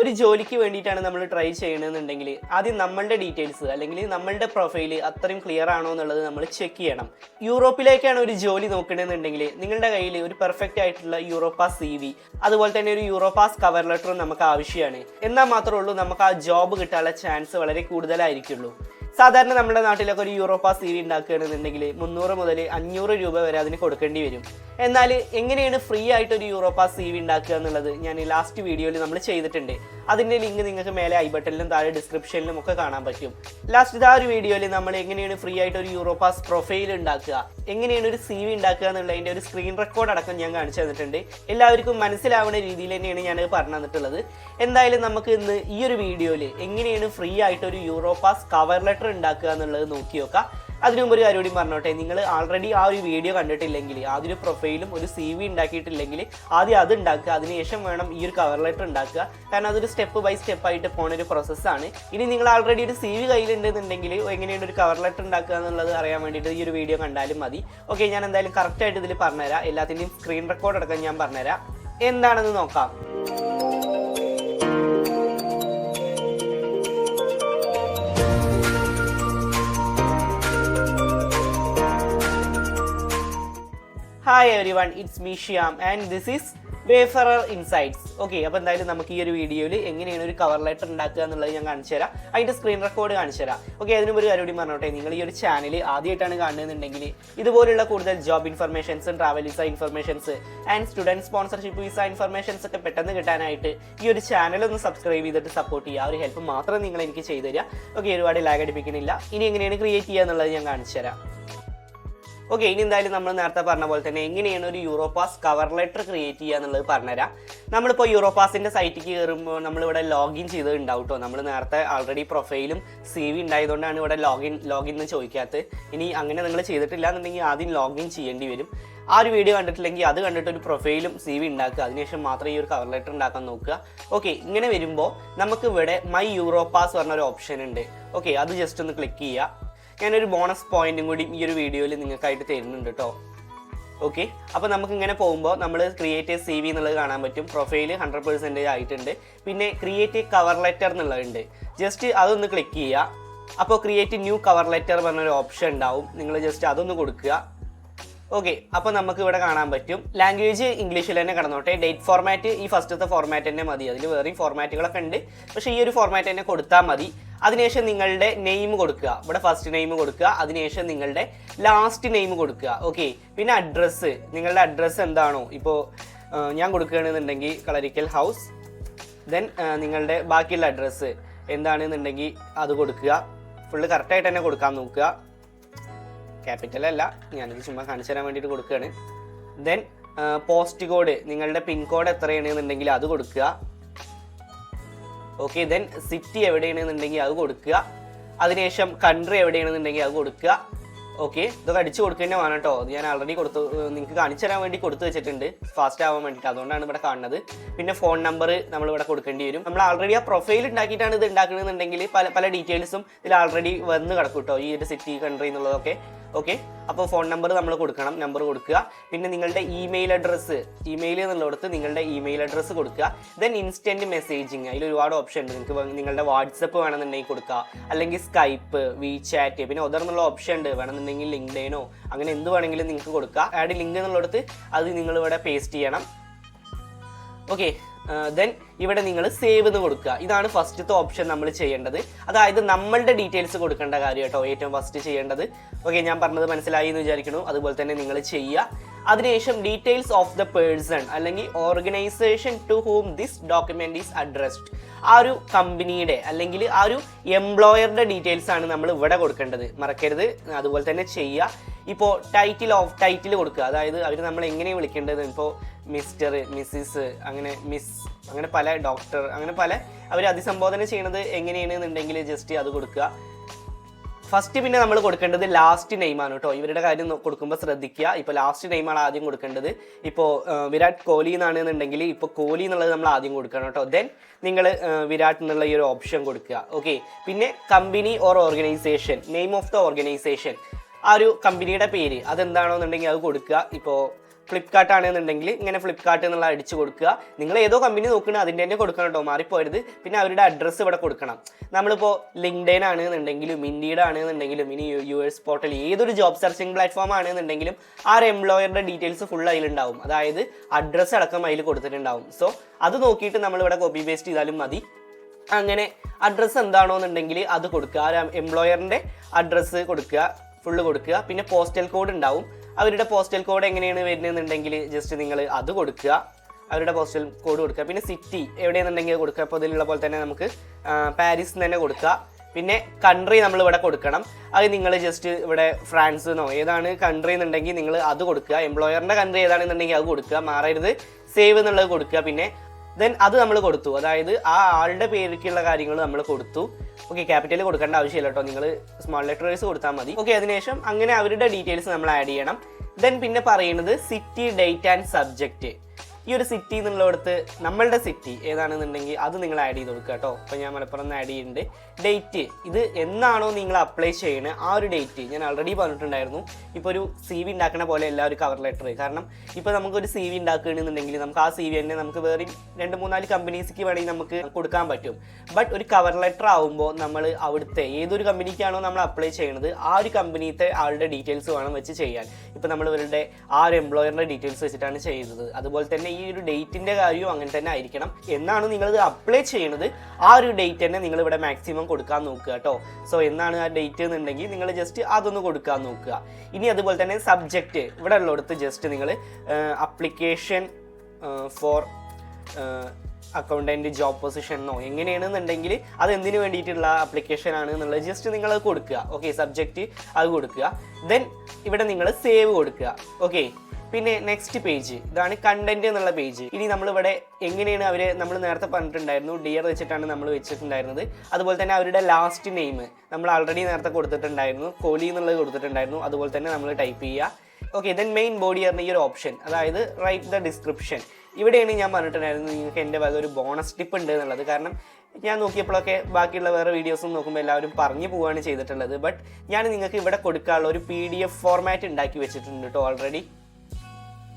ഒരു ജോലിക്ക് വേണ്ടിയിട്ടാണ് നമ്മൾ ട്രൈ ചെയ്യണമെന്നുണ്ടെങ്കിൽ ആദ്യം നമ്മളുടെ ഡീറ്റെയിൽസ് അല്ലെങ്കിൽ നമ്മളുടെ പ്രൊഫൈൽ അത്രയും ക്ലിയർ ആണോ എന്നുള്ളത് നമ്മൾ ചെക്ക് ചെയ്യണം. യൂറോപ്പിലേക്കാണ് ഒരു ജോലി നോക്കണമെന്നുണ്ടെങ്കിൽ നിങ്ങളുടെ കയ്യിൽ ഒരു പെർഫെക്റ്റ് ആയിട്ടുള്ള യൂറോപ്പാസ് സി വി അതുപോലെ തന്നെ ഒരു യൂറോപ്പാസ് കവർ ലെറ്ററും നമുക്ക് ആവശ്യമാണ്. എന്നാൽ മാത്രമേ ഉള്ളൂ നമുക്ക് ആ ജോബ് കിട്ടാനുള്ള ചാൻസ് വളരെ കൂടുതലായിരിക്കുള്ളൂ. സാധാരണ നമ്മുടെ നാട്ടിലൊക്കെ ഒരു യൂറോപ്പാ സീരി ഉണ്ടാക്കുകയാണെന്നുണ്ടെങ്കിൽ മുന്നൂറ് മുതൽ അഞ്ഞൂറ് രൂപ വരെ അതിന് കൊടുക്കേണ്ടി വരും. എന്നാൽ എങ്ങനെയാണ് ഫ്രീ ആയിട്ട് ഒരു യൂറോപ്പാ സി ഉണ്ടാക്കുക എന്നുള്ളത് ഞാൻ ലാസ്റ്റ് വീഡിയോയിൽ നമ്മൾ ചെയ്തിട്ടുണ്ട്. അതിന്റെ ലിങ്ക് നിങ്ങൾക്ക് മേലെ ഐ ബട്ടണിലും താഴെ ഡിസ്ക്രിപ്ഷനിലും ഒക്കെ കാണാൻ പറ്റും. ലാസ്റ്റ് ആ ഒരു വീഡിയോയിൽ നമ്മൾ എങ്ങനെയാണ് ഫ്രീ ആയിട്ട് ഒരു യൂറോപ്പാസ് പ്രൊഫൈൽ ഉണ്ടാക്കുക. എങ്ങനെയാണ് ഒരു സി വി ഉണ്ടാക്കുക എന്നുള്ളതിന്റെ ഒരു സ്ക്രീൻ റെക്കോർഡ് അടക്കം ഞാൻ കാണിച്ചു തന്നിട്ടുണ്ട്. എല്ലാവർക്കും മനസ്സിലാവുന്ന രീതിയിൽ തന്നെയാണ് ഞാൻ പറഞ്ഞു തന്നിട്ടുള്ളത്. എന്തായാലും നമുക്ക് ഇന്ന് ഈ ഒരു വീഡിയോയിൽ എങ്ങനെയാണ് ഫ്രീ ആയിട്ട് ഒരു യൂറോപാസ് കവർ ലെറ്റർ ഉണ്ടാക്കുക എന്നുള്ളത് നോക്കി നോക്കാം. അതിനു മുമ്പ് ഒരു കാര്യം കൂടി പറഞ്ഞോട്ടെ നിങ്ങൾ ആൾറെഡി ആ ഒരു വീഡിയോ കണ്ടിട്ടില്ലെങ്കിൽ ആദ്യം പ്രൊഫൈലും ഒരു സി വി ഉണ്ടാക്കിയിട്ടില്ലെങ്കിൽ ആദ്യം അത് ഉണ്ടാക്കുക അതിനുശേഷം വേണം ഈ ഒരു കവർ ലെറ്റർ ഉണ്ടാക്കുക. കാരണം അതൊരു സ്റ്റെപ്പ് ബൈ സ്റ്റെപ്പ് ആയിട്ട് പോണ ഒരു പ്രോസസ്സാണ് ഇനി നിങ്ങൾ ആൾറെഡി ഒരു സി വി കയ്യിലുണ്ടെന്നുണ്ടെങ്കിൽ എങ്ങനെയാണ് ഒരു കവർ ലെറ്റർ ഉണ്ടാക്കുക എന്നുള്ളത് അറിയാൻ വേണ്ടിയിട്ട് ഈ ഒരു വീഡിയോ കണ്ടാലും മതി. ഓക്കെ ഞാൻ എന്തായാലും കറക്റ്റായിട്ട് ഇതിൽ പറഞ്ഞുതരാം. എല്ലാത്തിന്റെയും സ്ക്രീൻ റെക്കോർഡ് അടക്കം ഞാൻ പറഞ്ഞുതരാം. എന്താണെന്ന് നോക്കാം. Hi everyone it's me Shyam and this is Wayfarer Insights okay അപ്പോൾ എന്തായാലും നമുക്ക് ഈ ഒരു വീഡിയോയിൽ എങ്ങനെയാണ് ഒരു കവർ ലെറ്റർ ഉണ്ടാക്കുക എന്നുള്ളത് ഞാൻ കാണിച്ചു തരാം. അതിന്റെ സ്ക്രീൻ റെക്കോർഡ് കാണിച്ചു തരാം. ഓക്കെ അതിനും ഒരു കാര്യം കൂടി പറഞ്ഞോട്ടെ. നിങ്ങൾ ഈ ഒരു ചാനൽ ആദ്യമായിട്ടാണ് കാണുന്നതെന്നുണ്ടെങ്കിൽ ഇതുപോലുള്ള കൂടുതൽ job ഇൻഫർമേഷൻസും travel visa informations and student sponsorship visa informations ഒക്കെ പെട്ടെന്ന് കിട്ടാനായിട്ട് ഈ ഒരു ചാനൽ ഒന്ന് സബ്സ്ക്രൈബ് ചെയ്തിട്ട് സപ്പോർട്ട് ചെയ്യുക. ആ ഒരു ഹെൽപ്പ് മാത്രം നിങ്ങൾ എനിക്ക് ചെയ്തു തരിക. ഓക്കെ ഒരുപാട് ലാഗ് അടിപ്പിക്കുന്നില്ല. ഇനി എങ്ങനെയാണ് ക്രിയേറ്റ് ചെയ്യുക എന്നുള്ളത് ഞാൻ കാണിച്ചു തരാം. ഓക്കെ ഇനി എന്തായാലും നമ്മൾ നേരത്തെ പറഞ്ഞ പോലെ തന്നെ എങ്ങനെയാണ് ഒരു യൂറോപാസ് കവർ ലെറ്റർ ക്രിയേറ്റ് ചെയ്യുക എന്നുള്ളത് പറഞ്ഞുതരാം. നമ്മളിപ്പോൾ യൂറോപാസിന്റെ സൈറ്റിൽ കയറുമ്പോൾ നമ്മളിവിടെ ലോഗിൻ ചെയ്ത് ഉണ്ടാവും കേട്ടോ നമ്മൾ നേരത്തെ ആൾറെഡി പ്രൊഫൈലും സി വി ഉണ്ടായതുകൊണ്ടാണ് ഇവിടെ ലോഗിൻ ലോഗിൻ എന്ന് ചോദിക്കാത്തത്. ഇനി അങ്ങനെ നിങ്ങൾ ചെയ്തിട്ടില്ല എന്നുണ്ടെങ്കിൽ ആദ്യം ലോഗിൻ ചെയ്യേണ്ടി വരും. ആ ഒരു വീഡിയോ കണ്ടിട്ടില്ലെങ്കിൽ അത് കണ്ടിട്ട് ഒരു പ്രൊഫൈലും സി വി ഉണ്ടാക്കുക. അതിനുശേഷം മാത്രമേ ഈ ഒരു കവർ ലെറ്റർ ഉണ്ടാക്കാൻ നോക്കുക. ഓക്കെ ഇങ്ങനെ വരുമ്പോൾ നമുക്ക് ഇവിടെ മൈ യൂറോപാസ് പറഞ്ഞ ഒരു ഓപ്ഷൻ ഉണ്ട്. ഓക്കെ അത് ജസ്റ്റ് ഒന്ന് ക്ലിക്ക് ചെയ്യുക. ഞാനൊരു ബോണസ് പോയിന്റും കൂടി ഈ ഒരു വീഡിയോയിൽ നിങ്ങൾക്കായിട്ട് തരുന്നുണ്ട് കേട്ടോ ഓക്കെ അപ്പോൾ നമുക്ക് ഇങ്ങനെ പോകുമ്പോൾ നമ്മൾ ക്രിയേറ്റ് സി വി എന്നുള്ളത് കാണാൻ പറ്റും. പ്രൊഫൈൽ ഹൺഡ്രഡ് പെർസെന്റേജ് ആയിട്ടുണ്ട്. പിന്നെ ക്രിയേറ്റ് കവർ ലെറ്റർ എന്നുള്ളതുണ്ട്. ജസ്റ്റ് അതൊന്ന് ക്ലിക്ക് ചെയ്യുക അപ്പോൾ ക്രിയേറ്റ് ന്യൂ കവർ ലെറ്റർ പറഞ്ഞൊരു ഓപ്ഷൻ ഉണ്ടാവും. നിങ്ങൾ ജസ്റ്റ് അതൊന്ന് കൊടുക്കുക. ഓക്കെ അപ്പോൾ നമുക്ക് ഇവിടെ കാണാൻ പറ്റും. ലാംഗ്വേജ് ഇംഗ്ലീഷിൽ തന്നെ കടന്നോട്ടെ. ഡേറ്റ് ഫോർമാറ്റ് ഈ ഫസ്റ്റത്തെ ഫോർമാറ്റ് തന്നെ മതി. അതിൽ വേറെയും ഫോർമാറ്റുകളൊക്കെ ഉണ്ട്. പക്ഷേ ഈ ഒരു ഫോർമാറ്റ് തന്നെ കൊടുത്താൽ മതി. അതിനുശേഷം നിങ്ങളുടെ നെയിം കൊടുക്കുക. ഇവിടെ ഫസ്റ്റ് നെയിം കൊടുക്കുക. അതിനുശേഷം നിങ്ങളുടെ ലാസ്റ്റ് നെയിം കൊടുക്കുക. ഓക്കെ പിന്നെ അഡ്രസ്സ് നിങ്ങളുടെ അഡ്രസ്സ് എന്താണോ? ഇപ്പോൾ ഞാൻ കൊടുക്കുകയാണെന്നുണ്ടെങ്കിൽ കളരിക്കൽ ഹൗസ് ദെൻ നിങ്ങളുടെ ബാക്കിയുള്ള അഡ്രസ്സ് എന്താണെന്നുണ്ടെങ്കിൽ അത് കൊടുക്കുക. ഫുള്ള് കറക്റ്റായിട്ട് തന്നെ കൊടുക്കാൻ നോക്കുക. ക്യാപിറ്റൽ അല്ല. ഞാനിത് ചുമ്മാ കാണിച്ചു തരാൻ വേണ്ടിയിട്ട് കൊടുക്കുകയാണ് ദെൻ പോസ്റ്റ് കോഡ് നിങ്ങളുടെ പിൻ കോഡ് എത്രയാണെന്നുണ്ടെങ്കിൽ അത് കൊടുക്കുക. ഓക്കെ ദെൻ സിറ്റി എവിടെയാണെന്നുണ്ടെങ്കിൽ അത് കൊടുക്കുക. അതിനുശേഷം കൺട്രി എവിടെയാണെന്നുണ്ടെങ്കിൽ അത് കൊടുക്കുക. ഓക്കെ ഇതൊക്കെ അടിച്ചു കൊടുക്കേണ്ട വേണം കേട്ടോ. ഞാൻ ആൾറെഡി കൊടുത്തു നിങ്ങൾക്ക് കാണിച്ചു തരാൻ വേണ്ടി കൊടുത്തു വെച്ചിട്ടുണ്ട്. ഫാസ്റ്റ് ആവാൻ വേണ്ടിയിട്ട് അതുകൊണ്ടാണ് ഇവിടെ കാണുന്നത്. പിന്നെ ഫോൺ നമ്പർ നമ്മൾ ഇവിടെ കൊടുക്കേണ്ടി വരും. നമ്മൾ ആൾറെഡി ആ പ്രൊഫൈൽ ഉണ്ടാക്കിയിട്ടാണ് ഇത് ഉണ്ടാക്കണമെന്നുണ്ടെങ്കിൽ പല പല ഡീറ്റെയിൽസും ഇതിൽ ആൾറെഡി വന്ന് കിടക്കും കേട്ടോ. ഈ ഒരു സിറ്റി കൺട്രി എന്നുള്ളതൊക്കെ. ഓക്കെ അപ്പോൾ ഫോൺ നമ്പർ നമ്മൾ കൊടുക്കണം നമ്പർ കൊടുക്കുക. പിന്നെ നിങ്ങളുടെ ഇമെയിൽ അഡ്രസ്സ് ഇമെയിൽ എന്നുള്ളിടത്ത് നിങ്ങളുടെ ഇമെയിൽ അഡ്രസ്സ് കൊടുക്കുക. ദെൻ ഇൻസ്റ്റന്റ് മെസ്സേജിങ് അതിൽ ഒരുപാട് ഓപ്ഷൻ ഉണ്ട്. നിങ്ങൾക്ക് നിങ്ങളുടെ വാട്സപ്പ് വേണമെന്നുണ്ടെങ്കിൽ കൊടുക്കുക. അല്ലെങ്കിൽ സ്കൈപ്പ് വി ചാറ്റ് പിന്നെ ഒതർന്നുള്ള ഓപ്ഷൻ ഉണ്ട്. വേണമെന്നുണ്ടെങ്കിൽ ലിങ്ക്ഡൈനോ അങ്ങനെ എന്ത് വേണമെങ്കിലും നിങ്ങൾക്ക് കൊടുക്കുക. ആഡ് ലിങ്ക് എന്നുള്ളിടത്ത് അത് നിങ്ങൾ ഇവിടെ പേസ്റ്റ് ചെയ്യണം. ഓക്കെ ദെൻ ഇവിടെ നിങ്ങൾ സേവ് എന്ന് കൊടുക്കുക. ഇതാണ് ഫസ്റ്റത്തെ ഓപ്ഷൻ നമ്മൾ ചെയ്യേണ്ടത്. അതായത് നമ്മളുടെ ഡീറ്റെയിൽസ് കൊടുക്കേണ്ട കാര്യം കേട്ടോ ഏറ്റവും ഫസ്റ്റ് ചെയ്യേണ്ടത്. ഓക്കെ ഞാൻ പറഞ്ഞത് മനസ്സിലായി എന്ന് വിചാരിക്കുന്നു. അതുപോലെ തന്നെ നിങ്ങൾ ചെയ്യുക. അതിനുശേഷം ഡീറ്റെയിൽസ് ഓഫ് ദ പേഴ്സൺ അല്ലെങ്കിൽ organisation to whom this document is addressed ആ ഒരു കമ്പനിയുടെ അല്ലെങ്കിൽ ആ ഒരു എംപ്ലോയറുടെ ഡീറ്റെയിൽസ് ആണ് നമ്മൾ ഇവിടെ കൊടുക്കേണ്ടത്. മറക്കരുത്. അതുപോലെ തന്നെ ചെയ്യുക. ഇപ്പോൾ ടൈറ്റിൽ ഓഫ് ടൈറ്റിൽ കൊടുക്കുക. അതായത് അവർ നമ്മൾ എങ്ങനെയാണ് വിളിക്കേണ്ടത്? ഇപ്പോൾ മിസ്റ്റർ മിസ്സിസ് അങ്ങനെ മിസ് അങ്ങനെ പല ഡോക്ടർ അങ്ങനെ പല അവർ അഭിസംബോധന ചെയ്യണത് എങ്ങനെയാണെന്നുണ്ടെങ്കിൽ ജസ്റ്റ് അത് കൊടുക്കുക. ഫസ്റ്റ് പിന്നെ നമ്മൾ കൊടുക്കേണ്ടത് ലാസ്റ്റ് നെയിമാണ് കേട്ടോ ഇവരുടെ കാര്യം കൊടുക്കുമ്പോൾ ശ്രദ്ധിക്കുക. ഇപ്പോൾ ലാസ്റ്റ് നെയിമാണ് ആദ്യം കൊടുക്കേണ്ടത്. ഇപ്പോൾ വിരാട് കോഹ്ലി എന്നാണെന്നുണ്ടെങ്കിൽ ഇപ്പോൾ കോഹ്ലി എന്നുള്ളത് നമ്മൾ ആദ്യം കൊടുക്കണം കേട്ടോ ദെൻ നിങ്ങൾ വിരാട് എന്നുള്ള ഈ ഒരു ഓപ്ഷൻ കൊടുക്കുക. ഓക്കെ പിന്നെ company or organisation name of the organisation ആ ഒരു കമ്പനിയുടെ പേര് അതെന്താണോന്നുണ്ടെങ്കിൽ അത് കൊടുക്കുക. ഇപ്പോൾ ഫ്ലിപ്കാർട്ട് ആണെന്നുണ്ടെങ്കിൽ ഇങ്ങനെ ഫ്ലിപ്കാർട്ട് എന്നുള്ള അടിച്ച് കൊടുക്കുക. നിങ്ങൾ ഏതോ കമ്പനി നോക്കണം അതിന്റെ തന്നെ കൊടുക്കണം കേട്ടോ മാറിപ്പോയത്. പിന്നെ അവരുടെ അഡ്രസ്സ് ഇവിടെ കൊടുക്കണം. നമ്മളിപ്പോൾ ലിങ്ക്ഡൈൻ ആണെന്നുണ്ടെങ്കിലും ഇൻഡീഡ് ആണെന്നുണ്ടെങ്കിലും ഇനി യു എസ് പോർട്ടൽ ഏതൊരു ജോബ് സെർച്ചിങ് പ്ലാറ്റ്ഫോം ആണെന്നുണ്ടെങ്കിലും ആ ഒരു എംപ്ലോയറുടെ ഡീറ്റെയിൽസ് ഫുൾ അതിലുണ്ടാവും. അതായത് അഡ്രസ്സ് അടക്കം അതിൽ കൊടുത്തിട്ടുണ്ടാവും. സോ അത് നോക്കിയിട്ട് നമ്മളിവിടെ കോപ്പി പേസ്റ്റ് ചെയ്താലും മതി. അങ്ങനെ അഡ്രസ്സ് എന്താണോ എന്നുണ്ടെങ്കിൽ അത് കൊടുക്കുക. ആ എംപ്ലോയറിന്റെ അഡ്രസ്സ് കൊടുക്കുക. ഫുള്ള് കൊടുക്കുക. പിന്നെ പോസ്റ്റൽ കോഡ് ഉണ്ടാവും. അവരുടെ പോസ്റ്റൽ കോഡ് എങ്ങനെയാണ് വരുന്നതെന്നുണ്ടെങ്കിൽ ജസ്റ്റ് നിങ്ങൾ അത് കൊടുക്കുക. അവരുടെ പോസ്റ്റൽ കോഡ് കൊടുക്കുക. പിന്നെ സിറ്റി എവിടെയെന്നുണ്ടെങ്കിൽ കൊടുക്കുക. അപ്പോൾ ഇതിലുള്ള പോലെ തന്നെ നമുക്ക് പാരീസ് തന്നെ കൊടുക്കുക. പിന്നെ കൺട്രി നമ്മൾ ഇവിടെ കൊടുക്കണം. അത് നിങ്ങൾ ജസ്റ്റ് ഇവിടെ ഫ്രാൻസ് എന്നോ ഏതാണ് കൺട്രി എന്നുണ്ടെങ്കിൽ നിങ്ങൾ അത് കൊടുക്കുക. എംപ്ലോയറിന്റെ കൺട്രി ഏതാണെന്നുണ്ടെങ്കിൽ അത് കൊടുക്കുക. മാറരുത്. സേവ് എന്നുള്ളത് കൊടുക്കുക. പിന്നെ ദെൻ അത് നമ്മൾ കൊടുത്തു. അതായത് ആ ആളുടെ പേരിലേക്കുള്ള കാര്യങ്ങൾ നമ്മൾ കൊടുത്തു. ഓക്കെ ക്യാപിറ്റൽ കൊടുക്കേണ്ട ആവശ്യമില്ല കേട്ടോ നിങ്ങൾ സ്മോൾ ലെറ്റേഴ്സ് കൊടുത്താൽ മതി. ഓക്കെ അതിനുശേഷം അങ്ങനെ അവരുടെ ഡീറ്റെയിൽസ് നമ്മൾ ആഡ് ചെയ്യണം. ദെൻ പിന്നെ പറയുന്നത് സിറ്റി ഡേറ്റ് ആൻഡ് സബ്ജക്റ്റ് ഈ ഒരു സിറ്റി എന്നുള്ളിടത്ത് നമ്മളുടെ സിറ്റി ഏതാണെന്നുണ്ടെങ്കിൽ അത് നിങ്ങൾ ആഡ് ചെയ്ത് കൊടുക്കുക കേട്ടോ. അപ്പോൾ ഞാൻ മലപ്പുറം നിന്ന് ആഡ് ചെയ്യുന്നുണ്ട് ഡേറ്റ് ഇത് എന്നാണോ നിങ്ങൾ അപ്ലൈ ചെയ്യണത് ആ ഒരു ഡേറ്റ് ഞാൻ ഓൾറെഡി പറഞ്ഞിട്ടുണ്ടായിരുന്നു. ഇപ്പോൾ ഒരു സി വി ഉണ്ടാക്കുന്ന പോലെ എല്ലാ ഒരു കവർ ലെറ്റർ കാരണം ഇപ്പോൾ നമുക്കൊരു സി വി ഉണ്ടാക്കുകയാണെന്നുണ്ടെങ്കിൽ നമുക്ക് ആ സി വി തന്നെ നമുക്ക് വേറെ രണ്ട് മൂന്നാൽ കമ്പനീസ്ക്ക് വേണമെങ്കിൽ നമുക്ക് കൊടുക്കാൻ പറ്റും. ബട്ട് ഒരു കവർ ലെറ്റർ ആകുമ്പോൾ നമ്മൾ അവിടുത്തെ ഏതൊരു കമ്പനിക്കാണോ നമ്മൾ അപ്ലൈ ചെയ്യണത് ആ ഒരു കമ്പനിത്തെ ആളുടെ ഡീറ്റെയിൽസ് വേണം വെച്ച് ചെയ്യാൻ. ഇപ്പോൾ നമ്മൾ ഇവരുടെ ആ ഒരു എംപ്ലോയറിന്റെ ഡീറ്റെയിൽസ് വെച്ചിട്ടാണ് ചെയ്തത്. അതുപോലെ തന്നെ ഈ ഒരു ഡേറ്റിന്റെ കാര്യവും അങ്ങനെ തന്നെ ആയിരിക്കണം. എന്നാണ് നിങ്ങൾ ഇത് അപ്ലൈ ചെയ്യണത്. ആ ഒരു ഡേറ്റ് തന്നെ നിങ്ങൾ ഇവിടെ മാക്സിമം കൊടുക്കാൻ നോക്കുക കേട്ടോ സോ എന്നാണ് ആ ഡേറ്റ് എന്നുണ്ടെങ്കിൽ നിങ്ങൾ ജസ്റ്റ് അതൊന്ന് കൊടുക്കാൻ നോക്കുക. ഇനി അതുപോലെ തന്നെ സബ്ജക്റ്റ് ഇവിടെ ഉള്ളിടത്ത് ജസ്റ്റ് നിങ്ങൾ application for accountant job position എന്നോ എങ്ങനെയാണെന്നുണ്ടെങ്കിൽ അത് എന്തിനു വേണ്ടിയിട്ടുള്ള ആപ്ലിക്കേഷൻ ആണ് എന്നുള്ളത് ജസ്റ്റ് നിങ്ങൾ കൊടുക്കുക. ഓക്കെ സബ്ജക്റ്റ് അത് കൊടുക്കുക. ദെൻ ഇവിടെ നിങ്ങൾ സേവ് കൊടുക്കുക. ഓക്കെ പിന്നെ നെക്സ്റ്റ് പേജ് ഇതാണ് കണ്ടന്റ് എന്നുള്ള പേജ് ഇനി നമ്മളിവിടെ എങ്ങനെയാണ് അവർ നമ്മൾ നേരത്തെ പറഞ്ഞിട്ടുണ്ടായിരുന്നു. ഡിയർ വെച്ചിട്ടാണ് നമ്മൾ വെച്ചിട്ടുണ്ടായിരുന്നത്. അതുപോലെ തന്നെ അവരുടെ ലാസ്റ്റ് നെയിം നമ്മൾ ആൾറെഡി നേരത്തെ കൊടുത്തിട്ടുണ്ടായിരുന്നു. കോലി എന്നുള്ളത് കൊടുത്തിട്ടുണ്ടായിരുന്നു. അതുപോലെ തന്നെ നമ്മൾ ടൈപ്പ് ചെയ്യുക. ഓക്കെ ദെൻ മെയിൻ ബോഡി പറഞ്ഞ ഈ ഒരു ഓപ്ഷൻ അതായത് റൈറ്റ് ദ ഡിസ്ക്രിപ്ഷൻ ഇവിടെയാണ് ഞാൻ പറഞ്ഞിട്ടുണ്ടായിരുന്നു നിങ്ങൾക്ക് എന്റെ വക ഒരു ബോണസ് ടിപ്പ് ഉണ്ട് എന്നുള്ളത്. കാരണം ഞാൻ നോക്കിയപ്പോഴൊക്കെ ബാക്കിയുള്ള വേറെ വീഡിയോസും നോക്കുമ്പോൾ എല്ലാവരും പറഞ്ഞു പോവുകയാണ് ചെയ്തിട്ടുള്ളത്. ബട്ട് ഞാൻ നിങ്ങൾക്ക് ഇവിടെ കൊടുക്കാനുള്ള ഒരു പി ഡി എഫ് ഫോർമാറ്റ് ഉണ്ടാക്കി വെച്ചിട്ടുണ്ട് കേട്ടോ ഓൾറെഡി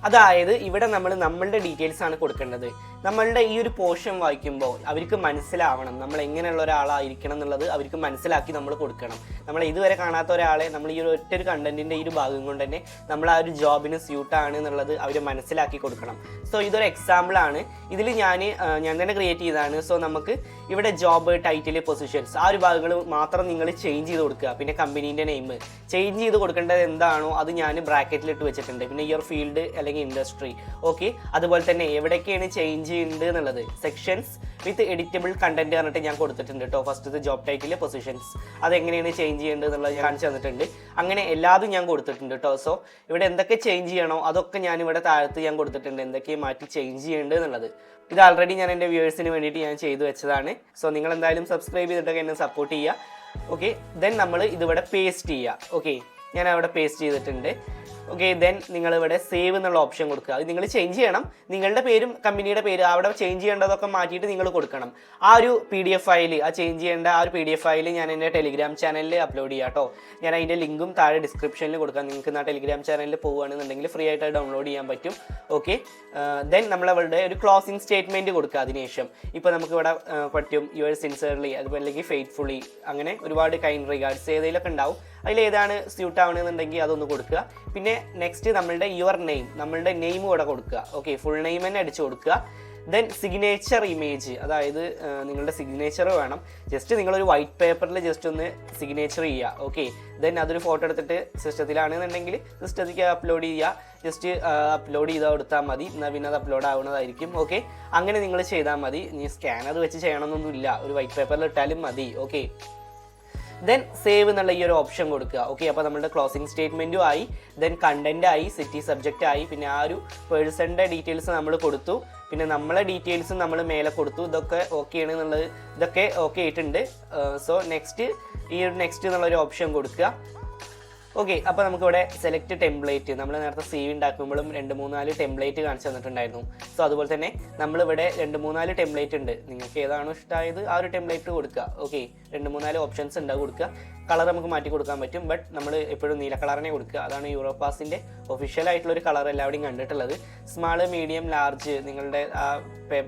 അതായത് ഇവിടെ നമ്മൾ നമ്മളുടെ ഡീറ്റെയിൽസ് ആണ് കൊടുക്കേണ്ടത്. നമ്മളുടെ ഈ ഒരു പോർഷൻ വായിക്കുമ്പോൾ അവർക്ക് മനസ്സിലാവണം. നമ്മൾ എങ്ങനെയുള്ള ഒരാളായിരിക്കണം എന്നുള്ളത് അവർക്ക് മനസ്സിലാക്കി നമ്മൾ കൊടുക്കണം. നമ്മൾ ഇതുവരെ കാണാത്ത ഒരാളെ നമ്മൾ ഈ ഒരു ഒറ്റ ഒരു കണ്ടന്റിന്റെ ഈ ഒരു ഭാഗം കൊണ്ട് തന്നെ നമ്മൾ ആ ഒരു ജോബിന് സ്യൂട്ടാണ് എന്നുള്ളത് അവർ മനസ്സിലാക്കി കൊടുക്കണം. സോ ഇതൊരു എക്സാമ്പിൾ ആണ്. ഇതിൽ ഞാൻ ഞാൻ തന്നെ ക്രിയേറ്റ് ചെയ്തതാണ്. സോ നമുക്ക് ഇവിടെ ജോബ് ടൈറ്റിൽ പൊസിഷൻസ് ആ ഒരു ഭാഗങ്ങൾ മാത്രം നിങ്ങൾ ചേഞ്ച് ചെയ്ത് കൊടുക്കുക. പിന്നെ കമ്പനീന്റെ നെയിം ചേഞ്ച് ചെയ്ത് കൊടുക്കേണ്ടത് എന്താണോ അത് ഞാൻ ബ്രാക്കറ്റിലിട്ട് വെച്ചിട്ടുണ്ട്. പിന്നെ യുവർ ഫീൽഡ് അല്ലെങ്കിൽ ഇൻഡസ്ട്രി ഓക്കെ അതുപോലെ തന്നെ എവിടേക്കാണ് ചേഞ്ച് ചെയ്യുന്നത് എന്നുള്ളത്. സെക്ഷൻസ് വിത്ത് എഡിറ്റബിൾ കണ്ടന്റ് പറഞ്ഞിട്ട് ഞാൻ കൊടുത്തിട്ടുണ്ട് കേട്ടോ ഫസ്റ്റ് ജോബ് ടൈറ്റിൽ പൊസിഷൻസ് അതെങ്ങനെയാണ് ചേഞ്ച് ചെയ്യേണ്ടത് എന്നുള്ളത് ഞാൻ കാണിച്ചു തന്നിട്ടുണ്ട്. അങ്ങനെ എല്ലാതും ഞാൻ കൊടുത്തിട്ടുണ്ട് കേട്ടോ സോ ഇവിടെ എന്തൊക്കെ ചേഞ്ച് ചെയ്യണോ അതൊക്കെ ഞാൻ ഇവിടെ താഴത്ത് ഞാൻ കൊടുത്തിട്ടുണ്ട്. എന്തൊക്കെ മാറ്റി ചേഞ്ച് ചെയ്യേണ്ടത് എന്നുള്ളത്. ഇത് ആൾറെഡി ഞാൻ എന്റെ വ്യൂവേഴ്സിന് വേണ്ടിയിട്ട് ഞാൻ ചെയ്തു വെച്ചതാണ്. സോ നിങ്ങൾ എന്തായാലും സബ്സ്ക്രൈബ് ചെയ്തിട്ടൊക്കെ എന്നെ സപ്പോർട്ട് ചെയ്യുക. ഓക്കെ ദെൻ നമ്മൾ ഇതിവിടെ പേസ്റ്റ് ചെയ്യുക. ഓക്കെ ഞാൻ അവിടെ പേസ്റ്റ് ചെയ്തിട്ടുണ്ട്. ഓക്കെ ദെൻ നിങ്ങൾ ഇവിടെ സേവ് എന്നുള്ള ഓപ്ഷൻ കൊടുക്കുക. അത് നിങ്ങൾ ചേഞ്ച് ചെയ്യണം. നിങ്ങളുടെ പേരും കമ്പനിയുടെ പേര് അവിടെ ചേഞ്ച് ചെയ്യേണ്ടതൊക്കെ മാറ്റിയിട്ട് നിങ്ങൾ കൊടുക്കണം. ആ ഒരു പി ഡി എഫ് ഫയൽ ആ ചേഞ്ച് ചെയ്യേണ്ട ആ ഒരു പി ഡി എഫ് ഫയൽ ഞാൻ എന്റെ ടെലിഗ്രാം ചാനലിൽ അപ്ലോഡ് ചെയ്യാം കേട്ടോ ഞാൻ അതിന്റെ ലിങ്കും താഴെ ഡിസ്ക്രിപ്ഷനിൽ കൊടുക്കാം. നിങ്ങൾക്ക് ആ ടെലിഗ്രാം ചാനലിൽ പോകുകയാണെന്നുണ്ടെങ്കിൽ ഫ്രീ ആയിട്ട് ഡൗൺലോഡ് ചെയ്യാൻ പറ്റും. ഓക്കെ ദെൻ നമ്മളവളുടെ ഒരു ക്ലോസിംഗ് സ്റ്റേറ്റ്മെന്റ് കൊടുക്കുക അതിനുശേഷം. ഇപ്പോൾ നമുക്ക് ഇവിടെ പറ്റും. യുവർ സിൻസിയർലി അതുപോലെ അല്ലെങ്കിൽ ഫെയ്റ്റ്ഫുള്ളി അങ്ങനെ ഒരുപാട് കൈൻഡ് റിഗാർഡ്സ് ഏതെങ്കിലുമൊക്കെ ഉണ്ടാവും. അതിലേതാണ് സ്യൂട്ട് ആവണമെന്നുണ്ടെങ്കിൽ അതൊന്ന് കൊടുക്കുക. പിന്നെ നെക്സ്റ്റ് നമ്മളുടെ യുവർ നെയിം നമ്മളുടെ നെയിം കൂടെ കൊടുക്കുക. ഓക്കെ ഫുൾ നെയിം തന്നെ അടിച്ചു കൊടുക്കുക. ദെൻ സിഗ്നേച്ചർ ഇമേജ് അതായത് നിങ്ങളുടെ സിഗ്നേച്ചർ വേണം. ജസ്റ്റ് നിങ്ങളൊരു വൈറ്റ് പേപ്പറിൽ ജസ്റ്റ് ഒന്ന് സിഗ്നേച്ചർ ചെയ്യുക. ഓക്കെ ദെൻ അതൊരു ഫോട്ടോ എടുത്തിട്ട് സിസ്റ്റത്തിലാണെന്നുണ്ടെങ്കിൽ സിസ്റ്റത്തിലേക്ക് അപ്ലോഡ് ചെയ്യുക. ജസ്റ്റ് അപ്ലോഡ് ചെയ്താൽ കൊടുത്താൽ മതി. എന്നാൽ പിന്നെ അത് അപ്ലോഡ് ആവുന്നതായിരിക്കും ഓക്കെ അങ്ങനെ നിങ്ങൾ ചെയ്താൽ മതി. നീ സ്കാനർ വെച്ച് ചെയ്യണമെന്നൊന്നുമില്ല. ഒരു വൈറ്റ് പേപ്പറിൽ ഇട്ടാലും മതി. ഓക്കെ ദെൻ സേവ് എന്നുള്ള ഈ ഒരു ഓപ്ഷൻ കൊടുക്കുക. ഓക്കെ അപ്പോൾ നമ്മുടെ ക്ലോസിംഗ് സ്റ്റേറ്റ്മെന്റും ആയി. ദെൻ കണ്ടന്റ് ആയി സിറ്റി സബ്ജക്റ്റ് ആയി. പിന്നെ ആ ഒരു പേഴ്സണിന്റെ ഡീറ്റെയിൽസ് നമ്മൾ കൊടുത്തു. പിന്നെ നമ്മളെ ഡീറ്റെയിൽസും നമ്മൾ മേലെ കൊടുത്തു. ഇതൊക്കെ ഓക്കെ ആണ് എന്നുള്ളത് ഇതൊക്കെ ഓക്കെ ആയിട്ടുണ്ട്. സോ നെക്സ്റ്റ് ഈ ഒരു നെക്സ്റ്റ് എന്നുള്ളൊരു ഓപ്ഷൻ കൊടുക്കുക. ഓക്കെ അപ്പോൾ നമുക്കിവിടെ സെലക്ട് ടെംപ്ലേറ്റ് നമ്മൾ നേരത്തെ സി ഉണ്ടാക്കുമ്പോഴും രണ്ട് മൂന്നാൽ ടെംപ്ലേറ്റ് കാണിച്ചു തന്നിട്ടുണ്ടായിരുന്നു. സോ അതുപോലെ തന്നെ നമ്മളിവിടെ രണ്ട് മൂന്നാൽ ടെംപ്ലേറ്റ് ഉണ്ട്. നിങ്ങൾക്ക് ഏതാണോ ഇഷ്ടമായത് ആ ഒരു ടെംപ്ലേറ്റ് കൊടുക്കുക. ഓക്കെ രണ്ട് മൂന്നാൽ ഓപ്ഷൻസ് ഉണ്ട് കൊടുക്കുക. കളർ നമുക്ക് മാറ്റി കൊടുക്കാൻ പറ്റും ബട്ട് നമ്മൾ എപ്പോഴും നീല കളറിനെ കൊടുക്കുക. അതാണ് യൂറോപ്പാസിന്റെ ഒഫീഷ്യൽ ആയിട്ടുള്ള ഒരു കളർ എല്ലാവരുടെയും കണ്ടിട്ടുള്ളത്. സ്മാൾ മീഡിയം ലാർജ് നിങ്ങളുടെ ആ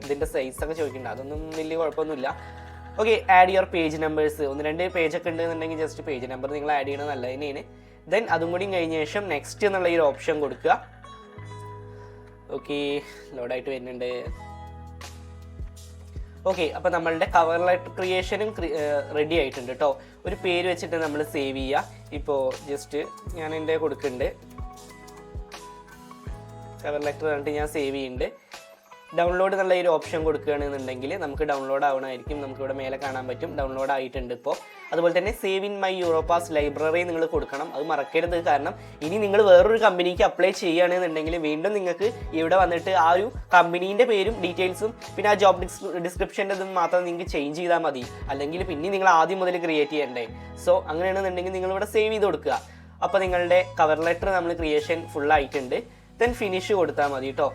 ഇതിന്റെ സൈസ് ഒക്കെ ചോദിക്കുന്നുണ്ട് അതൊന്നും വലിയ കുഴപ്പമൊന്നുമില്ല. Okay add your page numbers ഒന്ന് രണ്ട് പേജ് ഒക്കെ ഉണ്ടെന്നുണ്ടെങ്കിൽ ജസ്റ്റ് പേജ് നമ്പർ നിങ്ങൾ ആഡ് ചെയ്യണത് നല്ല തന്നെയാണ്. ദെൻ അതും കൂടി കഴിഞ്ഞ ശേഷം നെക്സ്റ്റ് എന്നുള്ള ഈ ഒരു ഓപ്ഷൻ കൊടുക്കുക. ഓക്കെ ലോഡായിട്ട് വരുന്നുണ്ട്. ഓക്കെ അപ്പോൾ നമ്മളുടെ കവർ ലെറ്റർ ക്രിയേഷനും റെഡി ആയിട്ടുണ്ട് കേട്ടോ ഒരു പേര് വെച്ചിട്ട് നമ്മൾ സേവ് ചെയ്യുക ഇപ്പോൾ ജസ്റ്റ് ഞാൻ എന്റെ കൊടുക്കുന്നുണ്ട്. കവർ ലെറ്റർ കണ്ടിട്ട് ഞാൻ സേവ് ചെയ്യുന്നുണ്ട്. ഡൗൺലോഡ് എന്നുള്ള ഒരു ഓപ്ഷൻ കൊടുക്കുകയാണെന്നുണ്ടെങ്കിൽ നമുക്ക് ഡൗൺലോഡ് ആവണമായിരിക്കും. നമുക്ക് ഇവിടെ മേലെ കാണാൻ പറ്റും. ഡൗൺലോഡ് ആയിട്ടുണ്ട് ഇപ്പോൾ അതുപോലെ തന്നെ save in my Europass library നിങ്ങൾ കൊടുക്കണം. അത് മറക്കരുത്. കാരണം ഇനി നിങ്ങൾ വേറൊരു കമ്പനിക്ക് അപ്ലൈ ചെയ്യുകയാണെന്നുണ്ടെങ്കിൽ വീണ്ടും നിങ്ങൾക്ക് ഇവിടെ വന്നിട്ട് ആ ഒരു കമ്പനീന്റെ പേരും ഡീറ്റെയിൽസും പിന്നെ ആ ജോബ് ഡിസ്ക്രിപ്ഷന്റെ ഇതും മാത്രം നിങ്ങൾക്ക് ചേഞ്ച് ചെയ്താൽ മതി. അല്ലെങ്കിൽ പിന്നെ നിങ്ങൾ ആദ്യം മുതൽ ക്രിയേറ്റ് ചെയ്യണ്ടേ. സോ അങ്ങനെയാണെന്നുണ്ടെങ്കിൽ നിങ്ങൾ ഇവിടെ സേവ് ചെയ്ത് കൊടുക്കുക. അപ്പോൾ നിങ്ങളുടെ കവർ ലെറ്റർ നമ്മൾ ക്രിയേഷൻ ഫുൾ ആയിട്ടുണ്ട്. ദെൻ ഫിനിഷ് കൊടുത്താൽ മതി കേട്ടോ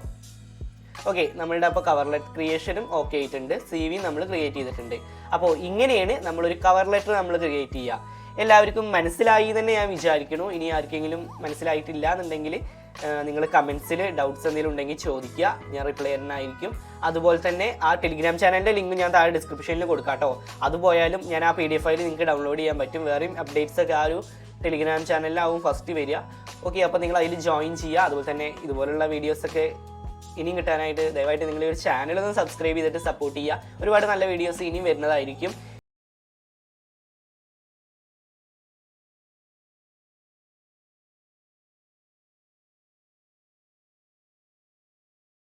ഓക്കെ നമ്മളുടെ അപ്പോൾ കവർ ലെറ്റർ ക്രിയേഷനും ഓക്കെ ആയിട്ടുണ്ട്. സി വി നമ്മൾ ക്രിയേറ്റ് ചെയ്തിട്ടുണ്ട്. അപ്പോൾ ഇങ്ങനെയാണ് നമ്മളൊരു കവർ ലെറ്റർ നമ്മൾ ക്രിയേറ്റ് ചെയ്യുക എല്ലാവർക്കും മനസ്സിലായി തന്നെ ഞാൻ വിചാരിക്കണു. ഇനി ആർക്കെങ്കിലും മനസ്സിലായിട്ടില്ല എന്നുണ്ടെങ്കിൽ നിങ്ങൾ കമൻസിൽ ഡൗട്ട്സ് എന്തെങ്കിലും ഉണ്ടെങ്കിൽ ചോദിക്കുക. ഞാൻ റിപ്ലൈ തന്നായിരിക്കും അതുപോലെ തന്നെ ആ ടെലിഗ്രാം ചാനലിന്റെ ലിങ്ക് ഞാൻ താഴെ ഡിസ്ക്രിപ്ഷനിൽ കൊടുക്കാം കേട്ടോ അത് പോയാലും ഞാൻ ആ പി ഡി എഫ് ഫയൽ നിങ്ങൾക്ക് ഡൗൺലോഡ് ചെയ്യാൻ പറ്റും. വേറെയും അപ്ഡേറ്റ്സ് ഒക്കെ ആ ഒരു ടെലിഗ്രാം ചാനലിലാവും ഫസ്റ്റ് വരിക. ഓക്കെ അപ്പോൾ നിങ്ങൾ അതിൽ ജോയിൻ ചെയ്യുക. അതുപോലെ തന്നെ ഇതുപോലുള്ള വീഡിയോസൊക്കെ ഇനിയും കിട്ടാനായിട്ട് ദയവായിട്ട് നിങ്ങൾ ഒരു ചാനൽ ഒന്ന് സബ്സ്ക്രൈബ് ചെയ്തിട്ട് സപ്പോർട്ട് ചെയ്യുക. ഒരുപാട് നല്ല വീഡിയോസ് ഇനിയും വരുന്നതായിരിക്കും.